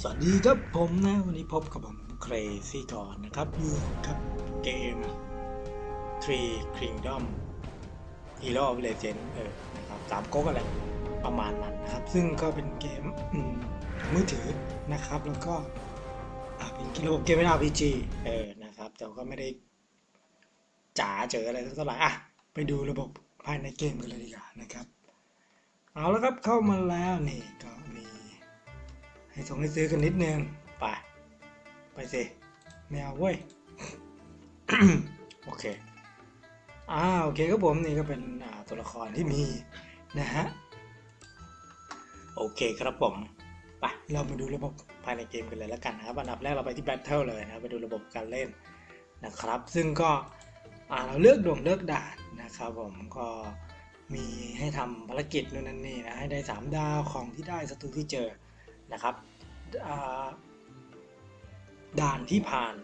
สวัสดีครับผมนะ วันนี้พบกับผมเครซี่ก่อนนะครับ อยู่กับเกม Tree Kingdom Hero of Legend เออนะครับสามก๊กอะไรประมาณนั้นนะครับ ซึ่งก็เป็นเกมมือถือนะครับ แล้วก็เป็นกิโลเกมเป็น RPG เออนะครับ แต่ก็ไม่ได้จ๋าเจออะไรเท่าไหร่อะไปดูระบบภายในเกมกันเลยดีกว่านะครับ เอาแล้วครับเข้ามาแล้วนี่ก็ ให้ส่งให้ซื้อกันนิดนึงไปไปสิไม่เอาเว้ยโอเคอ่าโอเคครับผมนี่ก็เป็นตัวละครที่มีนะฮะโอเคครับผมไปเรามาดูระบบภายในเกมกันเลยแล้วกันนะครับอันดับแรกเราไปที่ Battle เลยนะไปดูระบบการเล่นนะครับ ซึ่งก็เราเลือกดวงเลือกด่านนะครับผมก็มีให้ทำภารกิจนู่นนั่นนี่นะให้ได้ 3 ดาวของที่ได้ศัตรูที่เจอ นะครับด่านที่ผ่าน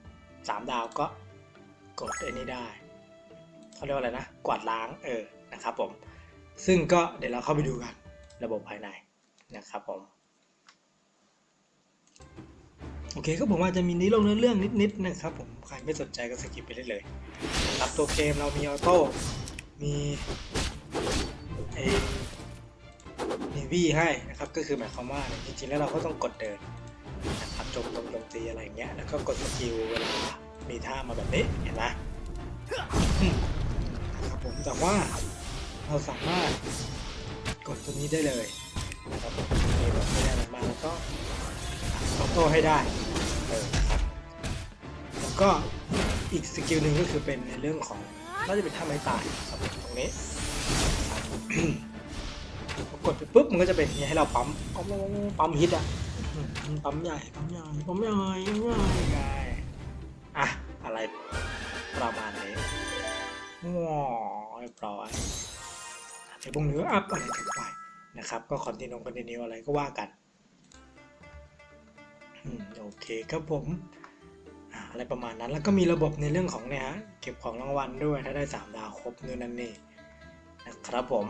3 ดาวก็กดไอ้นี้ได้เขาเรียกว่าอะไรนะ กวาดล้างเออนะครับผมซึ่งก็เดี๋ยวเราเข้าไปดูกันระบบภายในนะครับผมโอเคก็ผมอาจจะมีนิลงเนื้อเรื่องนิดๆนะครับผมใครไม่สนใจก็สกิปไปได้เลยครับตัวเกมเรามีออโต้มีเอ นีวี่ให้นะครับ ก็คือหมายความว่าจริงๆแล้วเราก็ต้องกดเดินนะครับโจมตรงโจมตีอะไรอย่างเงี้ยแล้วก็กดสกิลเวลามีท่ามาแบบนี้เห็นไหมนะครับผมแต่ว่าเราสามารถกดตัวนี้ได้เลยนะครับมีแบบไม่ได้มากแล้วก็ออโต้ให้ได้เออนะครับแล้วก็อีกสกิลหนึ่งก็คือเป็นในเรื่องของน่าจะเป็นท่าไม้ตายครับตรงนี้ กดไปปุ๊บมันก็จะเป็นอย่างนี้ให้เราปั๊มปั๊มปั๊มฮิตอะปั๊มใหญ่ปั๊มใหญ่ปั๊มใหญ่ปั๊มใหญ่ใหญ่อะอะไรประมาณนี้ว้าวเรียบร้อยเดี๋ยวพวกนี้ก็อัพอะไรกันไปนะครับ ก็คอนติเนียคอนติเนียอะไรก็ว่ากันโอเคครับผมอะไรประมาณนั้นแล้วก็มีระบบในเรื่องของเนี่ยฮะเก็บของรางวัลด้วยถ้าได้สามดาวครบนู่นนั่นนี่นะครับผม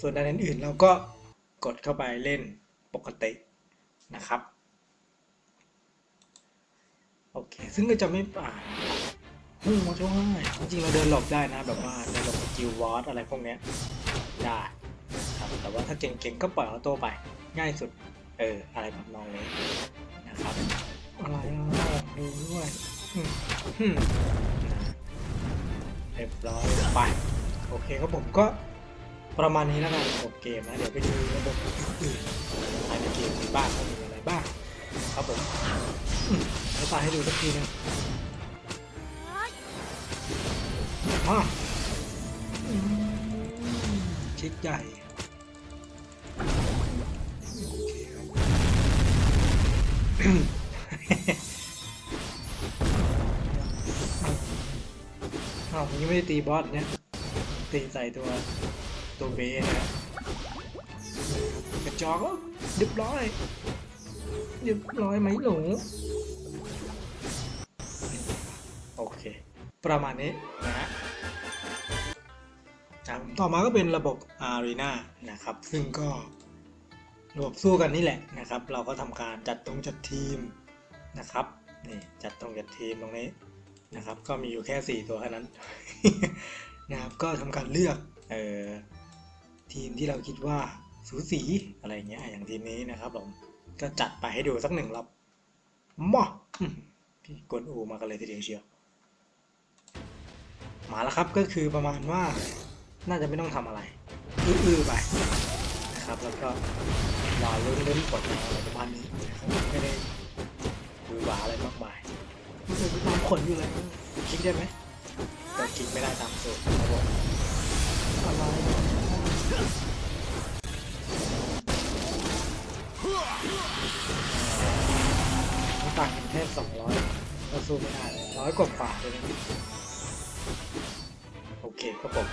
ส่วนด้านอื่นๆเราก็กดเข้าไปเล่นปกตินะครับโอเค ซึ่งก็จะไม่อ่านพุ่งมาช่วยจริงๆเราเดินหลบได้นะ แบบว่าเดินหลบกิลวอร์ดอะไรพวกเนี้ยได้ครับแต่ว่าถ้าเก่งๆก็ปล่อยออโต้ไป ง่ายสุด เออ อะไรแบบนองนี้นะครับ อะไรอะดูด้วยเรียบร้อยไป โอเคครับผมก็ ประมาณนี้แล้วกันระบบเกมนะ เดี๋ยวไปดูระบบอื่นๆภายในเกมมีบ้างมีอะไรบ้าง ครับผมมแล้วตายให้ดูสักทีนึงมาอืมคลิกใหญ่เอ้าวมันยังไม่ได้ตีบอสเนี่ย ตีใส่ตัว ตัวเบนะกระจอกแล้วเรียบร้อยเรียบร้อยไหมหนูโอเค ประมาณนี้นะฮะต่อมาก็เป็นระบบ Arena นะครับ ซึ่งก็ระบบสู้กันนี่แหละนะครับ เราก็ทำการจัดตรงจัดทีมนะครับนี่จัดตรงจัดทีมตรงนี้นะครับ ก็มีอยู่แค่ 4 ตัวแค่นั้นนะครับ ก็ทำการเลือกเอ่อ ทีมที่เราคิดว่าสูสีอะไรเงี้ยอย่างทีมนี้นะครับผมก็จัดไปให้ดูสักหนึ่งรอบมาอืมพี่กวนอูมากันเลยทีเดียวเชียวมาแล้วครับก็คือประมาณว่าน่าจะไม่ต้องทำอะไรอื้อๆไปนะครับ แล้วก็รอลุ้นลุ้นผลอะไรประมาณนี้นะครับไม่ได้ดูหวาอะไรมากมายมันเป็นตามผลอยู่เลยคิดได้ไหมแต่กินไม่ได้ตามสูตรครับผมอะไรมัน ต่างกันแค่สองร้อยก็สู้ไม่ได้เลยร้อยกว่าฝ่าเลยนะโอเคครับผม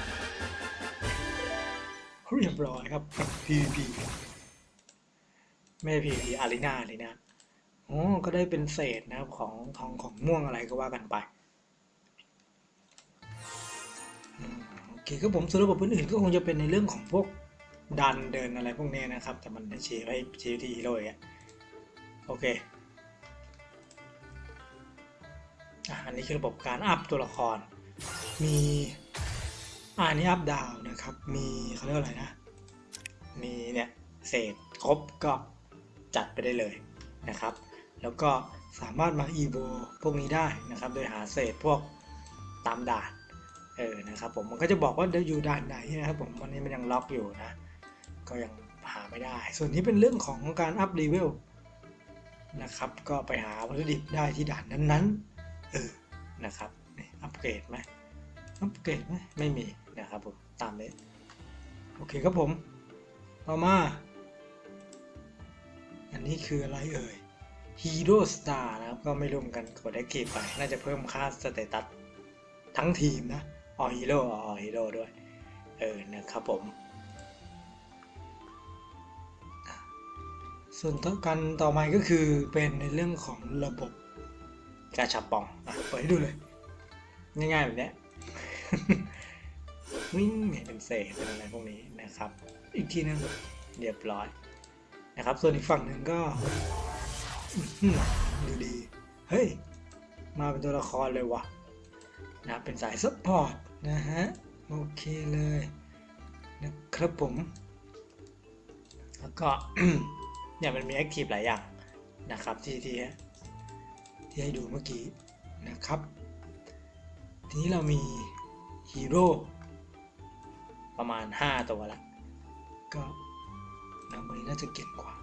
เรียบร้อยครับ PVP ไม่ PVP อารีนาเลยนะอ๋อก็ได้เป็นเศษนะครับของทองของม่วงอะไรก็ว่ากันไป เคครับผมส่วนระบบอื่นๆก็คงจะเป็นในเรื่องของพวกดันเดินอะไรพวกนี้นะครับ แต่มันจะชี้ให้ชี้ที่ฮีโร่อย่างโอเคอันนี้คือระบบการอัพตัวละคร มีอันนี้อัพดาวนะครับ มีเขาเรียกอะไรนะ มีเนี่ยเศษครบก็จัดไปได้เลยนะครับ แล้วก็สามารถมาอีโวพวกนี้ได้นะครับ โดยหาเศษพวกตามด่าน เออนะครับผมมันก็จะบอกว่าอยู่ด่านไหนนะครับผมวันนี้มันยังล็อกอยู่นะ ก็ยังหาไม่ได้ ส่วนนี้เป็นเรื่องของการอัพเลเวลนะครับ ก็ไปหาวัตถุดิบได้ที่ด่านนั้นๆ เออนะครับอัปเกรดไหมอัปเกรดไหมไม่มีนะครับผมตามนี้โอเคครับผมต่อมา อันนี้คืออะไรเอ่ย Hero Star นะครับ ก็ไม่รวมกันกด Active ไป น่าจะเพิ่มค่าสเตตัสทั้งทีมนะ ออฮีโร่ออฮีโร่ด้วย เออนะครับผม ส่วนต่อกันต่อมาก็คือเป็นในเรื่องของระบบกาชาปองอะเปิดให้ดูเลย ง่ายๆแบบนี้วิ่งเป็นเศษเป็นอะไรพวกนี้นะครับ อีกทีนึงเรียบร้อยนะครับ ส่วนอีกฝั่งหนึ่งก็ดูดี เฮ้ย มาเป็นตัวละครเลยวะนะเป็นสายซัพพอร์ต นะฮะ โอเคเลยนะครับผม แล้วก็เนี่ยมันมีแอคทีฟหลายอย่างนะครับที่ที่ที่ให้ดูเมื่อกี้นะครับ ทีนี้เรามีฮีโร่ประมาณ 5 ตัวแล้วก็นักมวยน่าจะเก่งกว่า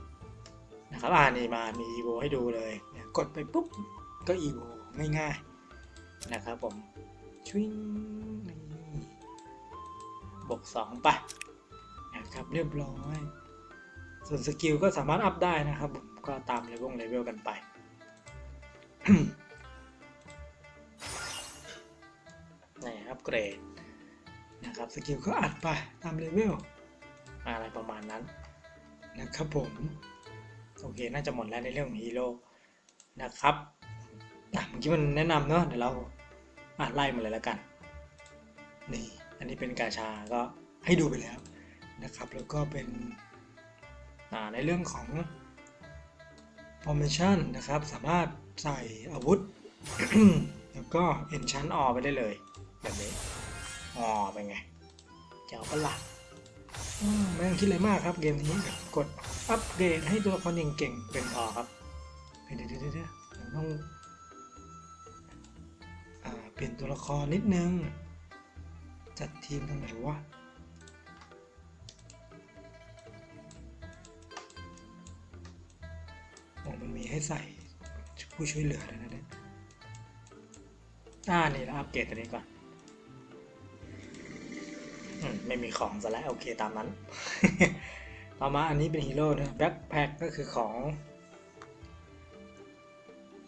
นะครับอ่านี่มามีอีโวให้ดูเลยกดไปปุ๊บ ก็อีโวง่ายๆ นะครับผมชวิง บวกสองไปนะครับเรียบร้อย ส่วนสกิลก็สามารถอัพได้นะครับผมก็ตามเลเวลเลเวลกันไปนี่อัปเกรดนะครับสกิลก็อัดไปตามเลเวลอะไรประมาณนั้นนะครับผมโอเคน่าจะหมดแล้วในเรื่องของฮีโร่นะครับเมื่อกี้มันแนะนำเนาะเดี๋ยวเราอะไล่มาเลยแล้วกัน นี่ อันนี้เป็นกาชาก็ให้ดูไปแล้วนะครับ แล้วก็เป็นในเรื่องของ formation นะครับ สามารถใส่อาวุธ แล้วก็ enchant ออไปได้เลยแบบนี้ออเป็นไงเจ้าประหลาดไม่ต้องคิดอะไรมากครับเกมนี้กดอัปเกรดให้ตัวละครเก่งๆเป็นพอครับเดี๋ยวเดี๋ยวเดี๋ยวต้องอเปลี่ยนตัวละครนิดนึง จัดทีมตรงไหนวะโอ้มันมีให้ใส่ผู้ช่วยเหลือด้วยนะเนี่ยอ่านี่แล้วอัปเกรดตัวนี้ก่อนอืมไม่มีของซะแล้วโอเคตามนั้น ต่อมาอันนี้เป็นฮีโร่นะแบ็คแพ็คก็คือของ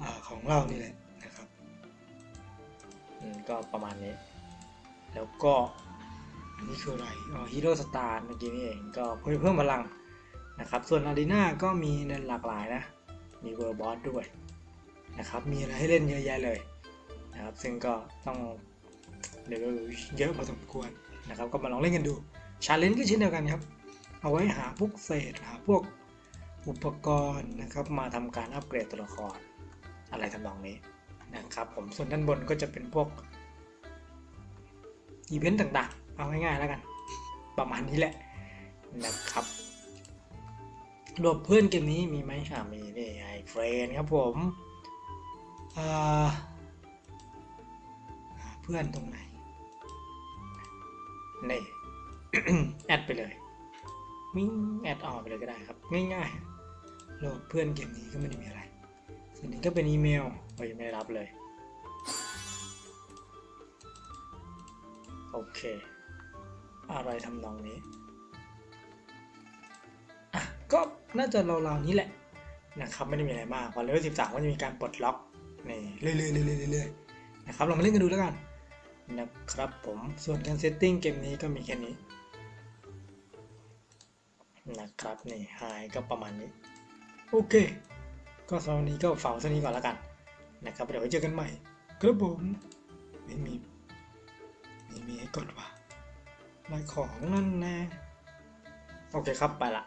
อของเรานี่แหละนะครับ อืมก็ประมาณนี้ แล้วก็อันนี้คืออะไรอ๋อฮีโร่สตาร์เมื่อกี้นี่เองก็เพิ่มเพิ่มพลังนะครับ ส่วนอารีนาก็มีในหลากหลายนะ มีเวอร์บอสด้วยนะครับ มีอะไรให้เล่นเยอะแยะเลยนะครับ ซึ่งก็ต้องเลเวลเยอะพอสมควรนะครับ ก็มาลองเล่นกันดูชาเลนจ์ก็เช่นเดียวกันครับ เอาไว้หาพวกเศษหาพวกอุปกรณ์นะครับมาทำการอัปเกรดตัวละคร อะไรทำนองนี้นะครับ ผมส่วนด้านบนก็จะเป็นพวก อีเวนต์ต่างๆ เอาง่ายๆแล้วกัน ประมาณนี้แหละนะครับ รวมเพื่อนเกมนี้มีไหมอ่ามีนี่ไอเฟรนครับผมเพื่อนตรงไหนนี่แอดไปเลยมิ้งแอดออกไปเลยก็ได้ครับ ง่ายๆโหลดเพื่อนเกมนี้ก็ไม่ได้มีอะไร ส่วนนี้ก็เป็นอีเมลเรายังไม่ได้รับเลย โอเค อะไรทำนองนี้อะก็น่าจะราวๆนี้แหละนะครับไม่ได้มีอะไรมากพอเลเวล13 ก็จะมีการปลดล็อกนี่เรื่อยๆเรื่อยๆเรื่อยๆนะครับเรามาเล่นกันดูแล้วกันนะครับผมส่วนการเซตติ้งเกมนี้ก็มีแค่นี้นะครับนี่ไฮก็ประมาณนี้ โอเค ก็สำหรับวันนี้ก็ฝากไว้เท่านี้ก่อนแล้วกันนะครับเดี๋ยวไว้เจอกันใหม่ ครับผมไม่มี ม่มีให้กดว่ะลายของนั่นแน่โอเคครับไปละ